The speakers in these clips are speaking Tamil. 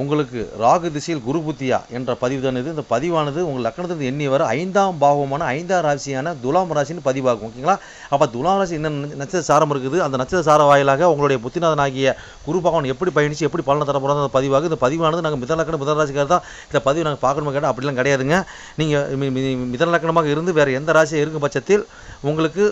உங்களுக்கு ராகு திசையில் குரு புத்தியா என்ற பதிவு தான் இது இந்த பதிவானது உங்கள் லக்கணத்திலிருந்து எண்ணி வர ஐந்தாம் பாவமான ஐந்தாம் ராசியான துலாம் ராசின்னு பதிவாகும் ஓகேங்களா? அப்போ துலாம் ராசி என்ன நட்சத்திர சாரம் இருக்குது? அந்த நட்சத்திர சார வாயிலாக உங்களுடைய புத்திநாதனாகிய குரு பகவான் எப்படி பயணித்து எப்படி பலனை தர போகிறோம் அந்த பதிவாக இந்த பதிவானது நாங்கள் மிதன லக்கணம் மிதன ராசிக்கார் தான். இந்த பதிவு நாங்கள் பார்க்கணுமா கேட்டால் அப்படிலாம் கிடையாதுங்க. நீங்கள் மிதன லக்கணமாக இருந்து வேறு எந்த ராசியாக இருக்கும் பட்சத்தில் உங்களுக்கு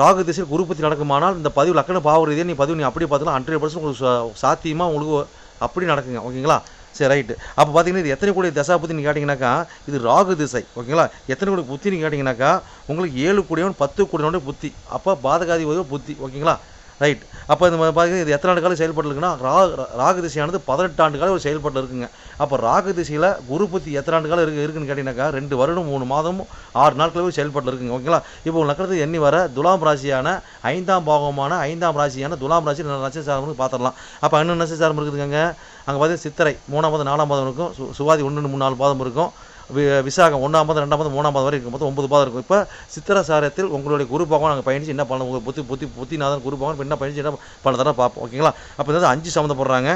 ராகு திசையில் குரு பற்றி நடக்குமானால் இந்த பதிவு லக்கண பாவ ரீதியாக நீ பதிவு நீ அப்படி பார்த்தாலும் ஹண்ட்ரட் பர்சன்ட் உங்களுக்கு சாத்தியமாக உங்களுக்கு அப்படி நடக்குங்க ஓகேங்களா? சரி ரைட்டு அப்போ பார்த்தீங்கன்னா இது எத்தனை கோடி தசா புத்தின்னு கேட்டிங்கனாக்கா இது ராகு திசை ஓகேங்களா? எத்தனை கோடி புத்தின்னு கேட்டிங்கனாக்கா உங்களுக்கு ஏழு கூடியவன் பத்து கூடியவனுடைய புத்தி அப்போ பாதகாதி புத்தி ஓகேங்களா? ரைட் அப்போ இந்த மாதிரி பார்த்தீங்கன்னா இது எத்தனை ஆண்டு காலம் செயல்பட்டு இருக்குன்னா ரா ராகு திசையானது பதினெட்டு ஆண்டு காலம் ஒரு செயல்பட்டு இருக்குங்க. அப்போ ராகு திசையில் குரு புத்தி எத்தனை ஆண்டு காலம் இருக்கு இருக்குன்னு கேட்டிங்கனாக்கா ரெண்டு வருடம் மூணு மாதமும் ஆறு நாட்களும் செயல்பட்டு இருக்குங்க. ஓகேங்களா இப்போ உங்கள் நக்கரத்துக்கு எண்ணி வர துலாம் ராசியான ஐந்தாம் பாகமான ஐந்தாம் ராசியான துலாம் ராசி நட்சத்திரம் பார்த்துடலாம் அப்போ இன்னும் நட்சத்திரம் இருக்குதுங்க அங்கே? பார்த்தீங்கன்னா சித்திரை மூணாம் மாதம் நாலாம் மாதம் இருக்கும். சு சுவாதி ஒன்று மூணு நாலு மாதம் இருக்கும். வி விசாகம் ஒன்றாம் பாதம் ரெண்டாம் பாதம் மூணாம் பாதம் வரை இருக்கும் மொத்தம் ஒன்பது பாதம் இருக்கும். இப்போ சித்திர சாரத்தில் உங்களுடைய குரு பகவான் நாங்கள் பயணிச்சு என்ன பண்ணணும்? உங்கள் புத்தி புத்தி புத்திநாதன் குரு பகவான் என்ன பயணிச்சு என்ன பண்ண பார்ப்போம். ஓகேங்களா? அப்போ இதாவது அஞ்சு சம்மந்தப்படுறாங்க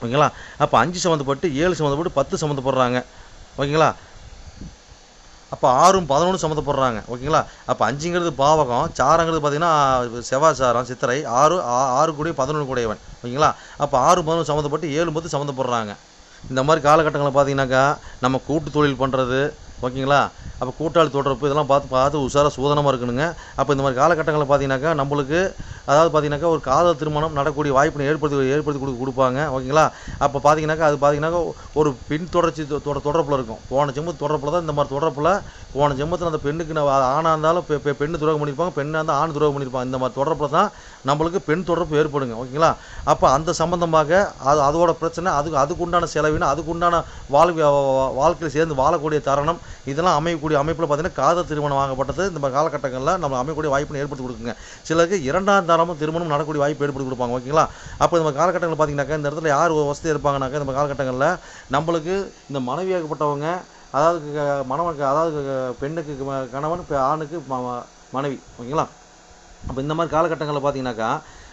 ஓகேங்களா? அப்போ அஞ்சு சம்மந்தப்பட்டு ஏழு சம்மந்தப்பட்டு பத்து சம்மந்தப்படுறாங்க ஓகேங்களா? அப்போ ஆறும் பதினொன்று சம்மந்தப்படுறாங்க ஓகேங்களா? அப்போ அஞ்சுங்கிறது பாவகம் சாரங்கிறது பார்த்தீங்கன்னா செவ்வாய் சாரம் சித்திரை ஆறு ஆறு கூடிய பதினொன்று கூடையவன். ஓகேங்களா? அப்போ ஆறு பதினொன்று சம்மந்தப்பட்டு ஏழு பத்து சம்மந்தப்படுறாங்க இந்த மாதிரி காலகட்டங்களில் பார்த்தீங்கன்னாக்கா நம்ம கூட்டு தொழில் பண்ணுறது ஓகேங்களா? அப்போ கூட்டாளி தொடர்பு இதெல்லாம் பார்த்து பார்த்து உஷாராக சூதனமாக இருக்கணுங்க. அப்போ இந்த மாதிரி காலகட்டங்களில் பார்த்தீங்கன்னாக்கா நம்மளுக்கு அதாவது பார்த்தீங்கன்னாக்கா ஒரு காதல் திருமணம் நடக்கக்கூடிய வாய்ப்பினை ஏற்படுத்தி ஏற்படுத்தி கொடுக்க கொடுப்பாங்க. ஓகேங்களா? அப்போ பார்த்தீங்கன்னாக்கா அது பார்த்தீங்கன்னாக்கா ஒரு பின் தொடர்ச்சி தொட தொடர்பில் இருக்கும். போன ஜென்மத்து தொடர்பில் தான் இந்த மாதிரி தொடர்பில் போன ஜென்மத்தில் அந்த பெண்ணுக்கு நான் ஆணாக இருந்தாலும் பெண்ணு துரோகம் பண்ணியிருப்பாங்க பெண்ணாக இருந்தால் ஆண் துரோகம் பண்ணியிருப்பாங்க இந்த மாதிரி தொடர்பில் தான் நம்மளுக்கு பெண் தொடர்பு ஏற்படுங்க. ஓகேங்களா? அப்போ அந்த சம்பந்தமாக அது அதோட பிரச்சனை அதுக்கு அதுக்கு உண்டான அதுக்குண்டான அதுக்கு உண்டான வாழ்க்கை வாழ்க்கையில் சேர்ந்து வாழக்கூடிய தருணம் இதெல்லாம் அமையக்கூடிய அமைப்பில் பார்த்தீங்கன்னா காதல் திருமணம் வாங்கப்பட்டது இந்த மாதிரி காலகட்டங்களில் நம்ம அமையக்கூடிய வாய்ப்பினை ஏற்படுத்தி கொடுக்குங்க. சிலருக்கு இரண்டாம் தரமும் திருமணம் நடக்கூடிய வாய்ப்பு ஏற்படுத்தி கொடுப்பாங்க ஓகேங்களா அப்போ நம்ம காலகட்டங்களில் பார்த்தீங்கன்னாக்கா இந்த இடத்துல யார் வசதி இருப்பாங்கனாக்கா இந்த காலகட்டங்களில் நம்மளுக்கு இந்த மனைவியாகப்பட்டவங்க அதாவது க- மணவனுக்கு அதாவது பெண்ணுக்கு கணவன் ஆணுக்கு ம- ம- மனைவி ஓகேங்களா அப்போ இந்த மாதிரி காலகட்டங்களில் பார்த்தீங்கன்னாக்கா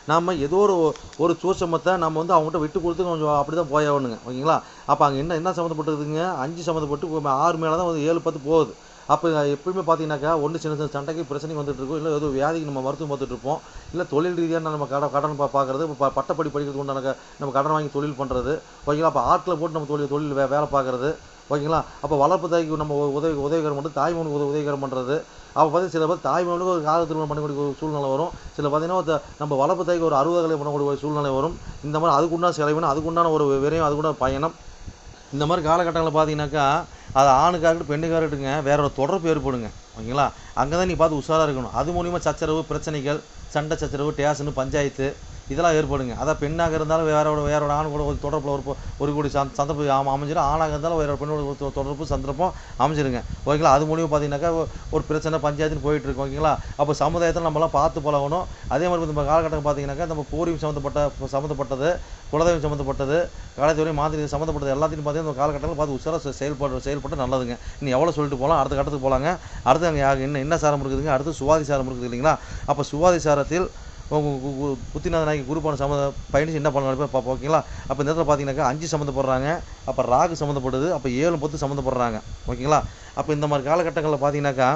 நம்ம ஏதோ ஒரு ஒரு சூசமத்தை நம்ம வந்து அவங்ககிட்ட விட்டு கொடுத்து கொஞ்சம் அப்படி தான் போயாகணுங்க ஓகேங்களா அப்போ அங்கே என்ன என்ன சம்மந்தப்பட்டதுங்க அஞ்சு சம்மந்தப்பட்டு ஆறு மேலே தான் வந்து ஏழு பத்து போகுது. அப்போ எப்பயுமே பார்த்தீங்கன்னாக்கா ஒன்று சின்ன சின்ன சண்டைக்கு பிரச்சனைக்கு வந்துட்டு இருக்கும். இல்லை ஏதோ வியாதிக்கு நம்ம மருத்துவம் பார்த்துட்டு இருப்போம். இல்லை தொழில் ரீதியாக நம்ம கடன் கடன் பா பார்க்குறது இப்போ பட்டப்படி படிக்கிறதுக்கு உண்டான நம்ம கடன் வாங்கி தொழில் பண்ணுறது ஓகேங்களா? அப்போ ஆட்டில் போட்டு நம்ம தொழில் தொழில் வே வேலை பார்க்குறது ஓகேங்களா? அப்போ வளர்ப்பு தாய்க்கு நம்ம உதவி உதவிகரம் பண்ணுறது தாய்மொழிக்கு உதவி உதவிகரம் பண்ணுறது அப்போ பார்த்தீங்கன்னா சில பேர் தாய்மனுக்கு ஒரு கால திருமணம் பண்ணக்கூடிய ஒரு சூழ்நிலை வரும். சில பார்த்தீங்கன்னா நம்ம வளர்ப்பு தாய்க்கு ஒரு அறுபது கலை பண்ணக்கூடிய ஒரு சூழ்நிலை வரும். இந்த மாதிரி அதுக்குண்டான செலவினம் அதுக்குண்டான ஒரு விரையும் அதுக்குண்டான பயணம். இந்த மாதிரி காலகட்டங்களில் பார்த்தீங்கன்னாக்கா அது ஆணுக்காகட்டும் பெண்ணுக்காகட்டுங்க வேற ஒரு தொடர்பு ஏற்படுங்க. ஓகேங்களா? அங்கே தான் நீ பார்த்து உஷாராக இருக்கணும். அது மூலிமா சச்சரவு பிரச்சனைகள் சண்டை சச்சரவு டேஷனு பஞ்சாயத்து இதெல்லாம் ஏற்படுங்க. அதான் பெண்ணாக இருந்தாலும் வேறோட வேறோட ஆண் கூட ஒரு தொடர்பில் ஒரு ஒரு கூடி சந்த சந்தர்ப்பம் ஆம- அமைஞ்சிடும் ஆணாக இருந்தாலும் வேற ஒரு பெண்ணோட ஒரு தொடர்பு சந்தர்ப்பம் அமைஞ்சிருங்க. ஓகேங்களா? அது மூலியமாக பார்த்தீங்கன்னாக்கா ஒரு பிரச்சனை பஞ்சாயத்துன்னு போயிட்டு இருக்கு ஓகேங்களா? அப்போ சமுதாயத்தில் நம்மலாம் பார்த்து பழகணும். அதே மாதிரி நம்ம காலகட்டம் பார்த்தீங்கன்னாக்கா நம்ம பூர்வீகம் சம்மந்தப்பட்ட சம்மந்தப்பட்டது குலதெய்வம் சம்மந்தப்பட்டது காலத்துறை மாதிரி சம்மந்தப்பட்டது எல்லாத்தையும் பார்த்தீங்கன்னா நம்ம காலகட்டத்தில் பார்த்து உஷாராக செயல்பட செயல்பட்டு நல்லதுங்க. இன்னும் எவ்வளோ சொல்லிட்டு போகலாம்? அடுத்த கட்டத்துக்கு போகலாங்க அடுத்து அங்கே என்ன என்ன சாரம் இருக்குதுங்க? அடுத்து சுவாதி சாரம் இருக்குது இல்லைங்களா? அப்போ சுவாதி சாரத்தில் புத்திநாத நாயகி குருபான சம்மந்த பயணிச்சு என்ன பண்ணலாம் பார்ப்போம் ஓகேங்களா? அப்போ இந்த இடத்துல பார்த்தீங்கன்னாக்கா அஞ்சு சம்மந்தப்படுறாங்க. அப்போ ராகு சம்மந்தப்படுது அப்போ ஏழு பத்து சம்மந்தப்படுறாங்க ஓகேங்களா? அப்போ இந்த மாதிரி காலகட்டங்களில் பார்த்தீங்கன்னாக்கா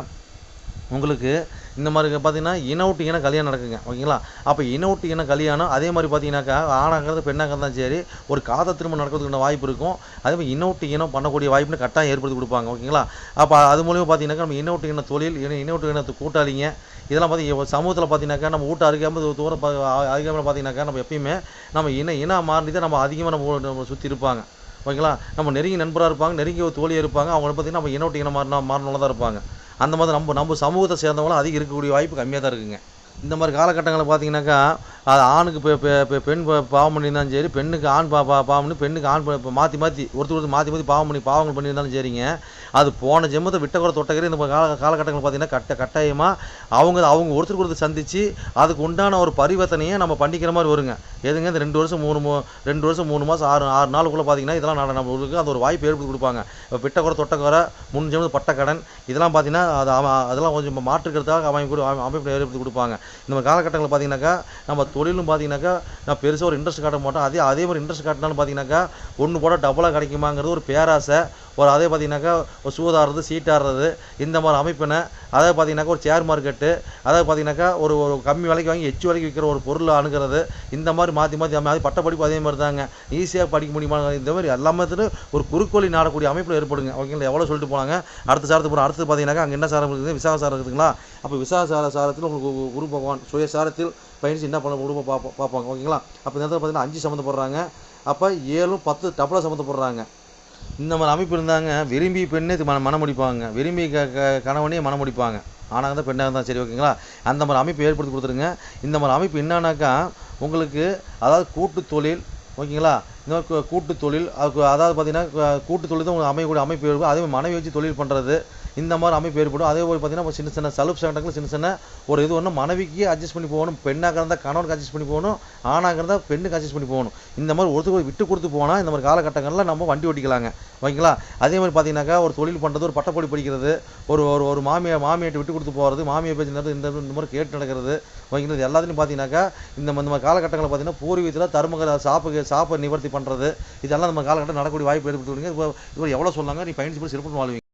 உங்களுக்கு இந்த மாதிரி பார்த்தீங்கன்னா இனவுட்டு இன கல்யாணம் நடக்குங்க. ஓகேங்களா? அப்போ இனவுட்டு இன கல்யாணம் அதே மாதிரி பார்த்தீங்கன்னாக்கா ஆணாங்கிறது பெண்ணாக தான் சரி ஒரு காத திரும்ப நடக்கிறதுக்கான வாய்ப்பு இருக்கும். அதே மாதிரி இனவுட்டு இனம் பண்ணக்கூடிய வாய்ப்புன்னு கட்டாயம் ஏற்படுத்தி கொடுப்பாங்க. ஓகேங்களா? அப்போ அது மூலியமாக பார்த்தீங்கன்னாக்கா நம்ம இனவுட்டு இன தொழில் இன இனவுட்டு இனத்து கூட்டாளிங்க இதெல்லாம் பார்த்தீங்க சமூகத்தில் பார்த்தீங்கன்னாக்கா நம்ம வீட்டு அருகாமல் தூரம் பா- பார்த்தீங்கன்னாக்கா நம்ம எப்பயுமே நம்ம இன இன மாறி தான் நம்ம அதிகமாக நம்ம நம்ம சுற்றி இருப்பாங்க. ஓகேங்களா? நம்ம நெருங்கி நண்பராக இருப்பாங்க நெருங்கி ஒரு தோழியாக இருப்பாங்க. அவங்கள பார்த்தீங்கன்னா நம்ம இனோட்டு இனம் மாறினா மாறினவங்க தான் இருப்பாங்க. அந்த மாதிரி நம்ம நம்ம சமூகத்தை சேர்ந்தவங்களும் அதிகம் இருக்கக்கூடிய வாய்ப்பு கம்மியாக தான் இருக்குங்க. இந்த மாதிரி காலகட்டங்களில் பார்த்தீங்கன்னாக்கா அது ஆணுக்கு இப்போ பெண் பாவம் பண்ணியிருந்தாலும் சரி பெண்ணுக்கு ஆண் பா பா- பாவம் பண்ணி பெண்ணுக்கு ஆண் மாற்றி மாற்றி ஒருத்தர் ஒருத்தர் மாற்றி மாற்றி பாவம் பண்ணி பாவங்கள் பண்ணியிருந்தாலும் சரிங்க. அது போன ஜென்மத்தை விட்ட கூட தொட்டகிற இந்த கால காலகட்டங்கள் பார்த்தீங்கன்னா கட்ட கட்டாயமாக அவங்க அவங்க ஒருத்தருக்கு ஒருத்தர் சந்தித்து அதுக்கு உண்டான ஒரு பரிவர்த்தனையை நம்ம பண்ணிக்கிற மாதிரி வருங்க. எதுங்க இந்த ரெண்டு வருஷம் மூணு மூ- ரெண்டு வருஷம் மூணு மாதம் ஆறு ஆறு நாளுக்குள்ளே பார்த்தீங்கன்னா இதெல்லாம் நட- நம்மளுக்கு அந்த ஒரு வாய்ப்பு ஏற்படுத்தி கொடுப்பாங்க. இப்போ விட்ட கூட தொட்ட குறை முன் ஜென்மத்து பட்ட கடன் இதெல்லாம் பார்த்தீங்கன்னா அது அதெல்லாம் கொஞ்சம் மாற்றுக்கிறதுக்காக அவங்க கூட அமைப்பு ஏற்படுத்தி கொடுப்பாங்க. இந்த மாதிரி காலகட்டங்களில் பார்த்தீங்கன்னாக்கா நம்ம தொழிலும் பார்த்தீங்கன்னாக்கா நான் பெருசாக ஒரு இன்ட்ரெஸ்ட் காட்ட மாட்டோம் அதே அதே மாதிரி இன்ட்ரெஸ்ட் காட்டினாலும் பார்த்தீங்கன்னாக்கா ஒன்று கூட டபுளாக கிடைக்குமாங்கிறது ஒரு பேராசை. ஒரு அதே பார்த்தீங்கன்னாக்கா ஒரு சூதாடுறது சீட்டாடுறது இந்த மாதிரி அமைப்பினை அதாவது பார்த்தீங்கன்னாக்கா ஒரு ஷேர் மார்க்கெட்டு அதாவது பார்த்தீங்கன்னாக்கா ஒரு ஒரு கம்மி விலைக்கு வாங்கி எச்சு விலைக்கு விற்கிற ஒரு பொருளை அணுகிறது இந்த மாதிரி மாற்றி மாற்றி அது பட்ட படிப்பு அதே மாதிரி தாங்க. ஈஸியாக படிக்க முடியுமா? இந்த மாதிரி எல்லாமே ஒரு குறுக்கோளி நாடக்கூடிய அமைப்பில் ஏற்படுங்க. ஓகேங்களா? எவ்வளோ சொல்லிட்டு போனாங்க? அடுத்த சாரத்துக்கு போகிறோம் அடுத்து பார்த்தீங்கன்னாக்கா அங்கே என்ன சாரம் இருக்குது? விசாக சாரம் இருக்குதுங்களா? அப்போ விசாக சார சாரத்தில் உங்களுக்கு கு- குரு பகவான் சுய சாரத்தில் பயணிச்சு என்ன பண்ண குடும்பம் பார்ப்போம் பார்ப்பாங்க ஓகேங்களா? அப்போ இந்த இடத்துல பார்த்தீங்கன்னா அஞ்சு சம்மந்தப்படுறாங்க. அப்போ ஏழும் பத்து டபுளாக சம்மந்தப்படுறாங்க. இந்த மாதிரி அமைப்பு இருந்தாங்க விரும்பி பெண்ணே இது மன மனம் முடிப்பாங்க விரும்பி க க- கணவனே மனம் முடிப்பாங்க ஆணாக இருந்தால் பெண்ணாக இருந்தால் சரி ஓகேங்களா? அந்த மாதிரி அமைப்பு ஏற்படுத்தி கொடுத்துருங்க. இந்த மாதிரி அமைப்பு என்னன்னாக்கா உங்களுக்கு அதாவது கூட்டு தொழில் ஓகேங்களா? இந்த மாதிரி கூட்டு தொழில் அதாவது பார்த்தீங்கன்னா கூட்டு தொழில் தான் உங்களுக்கு அமையக்கூடிய அமைப்பு இருக்கும் அதே மாதிரி மனைவி வச்சு தொழில் பண்ணுறது இந்த மாதிரி அமைப்பு ஏற்படும். அதே போல் பார்த்தீங்கன்னா சின்ன சின்ன சலுப்பு சங்கடங்கள் சின்ன சின்ன ஒரு இது ஒன்று மனைவிக்கு அட்ஜஸ்ட் பண்ணி போகணும் பெண்ணாக இருந்தால் கணவனுக்கு அட்ஜஸ்ட் பண்ணி போகணும் ஆணாக இருந்தால் பெண்ணுக்கு அட்ஜஸ்ட் பண்ணி போகணும். இந்த மாதிரி ஒருத்தருக்கு விட்டு கொடுத்து போனால் இந்த மாதிரி காலகட்டங்களில் நம்ம வண்டி ஓட்டிக்கலாங்க. ஓகேங்களா? அதே மாதிரி பார்த்தீங்கன்னாக்கா ஒரு தொழில் பண்ணுறது ஒரு பட்டப்படி படிக்கிறது ஒரு ஒரு ஒரு மாமியை மாமியாட்ட விட்டு கொடுத்து போகிறது மாமியை பேச்சு நடந்து இந்த இந்த மாதிரி கேட்டு நடக்கிறது ஓகேங்களா? இது எல்லாத்துலையும் பார்த்தீங்கன்னாக்கா இந்த இந்த மாதிரி காலகட்டங்களில் பார்த்தீங்கன்னா பூர்வீகத்தில் தருமக சாப்பு சாப்பை நிவர்த்தி பண்ணுறது இதெல்லாம் நம்ம காலகட்டம் நடக்கக்கூடிய வாய்ப்பு ஏற்படுத்துவீங்க. இப்போ இப்போ எவ்வளோ சொன்னாங்க நீ பயணிச்சு போய் சிறப்பு வாழ்வீங்க.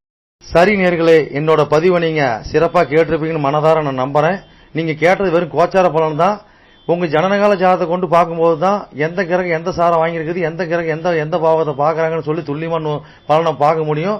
சரி நேர்களே என்னோட பதிவை நீங்க சிறப்பாக கேட்டிருப்பீங்கன்னு மனதார நான் நம்புறேன். நீங்க கேட்டது வெறும் கோச்சார பலன் தான். உங்க ஜனனகால ஜாதத்தை கொண்டு பார்க்கும்போது தான் எந்த கிரகம் எந்த சாரம் வாங்கியிருக்குது எந்த கிரகம் எந்த எந்த பாவத்தை பார்க்கறாங்கன்னு சொல்லி துல்லியமான பலனை பார்க்க முடியும்.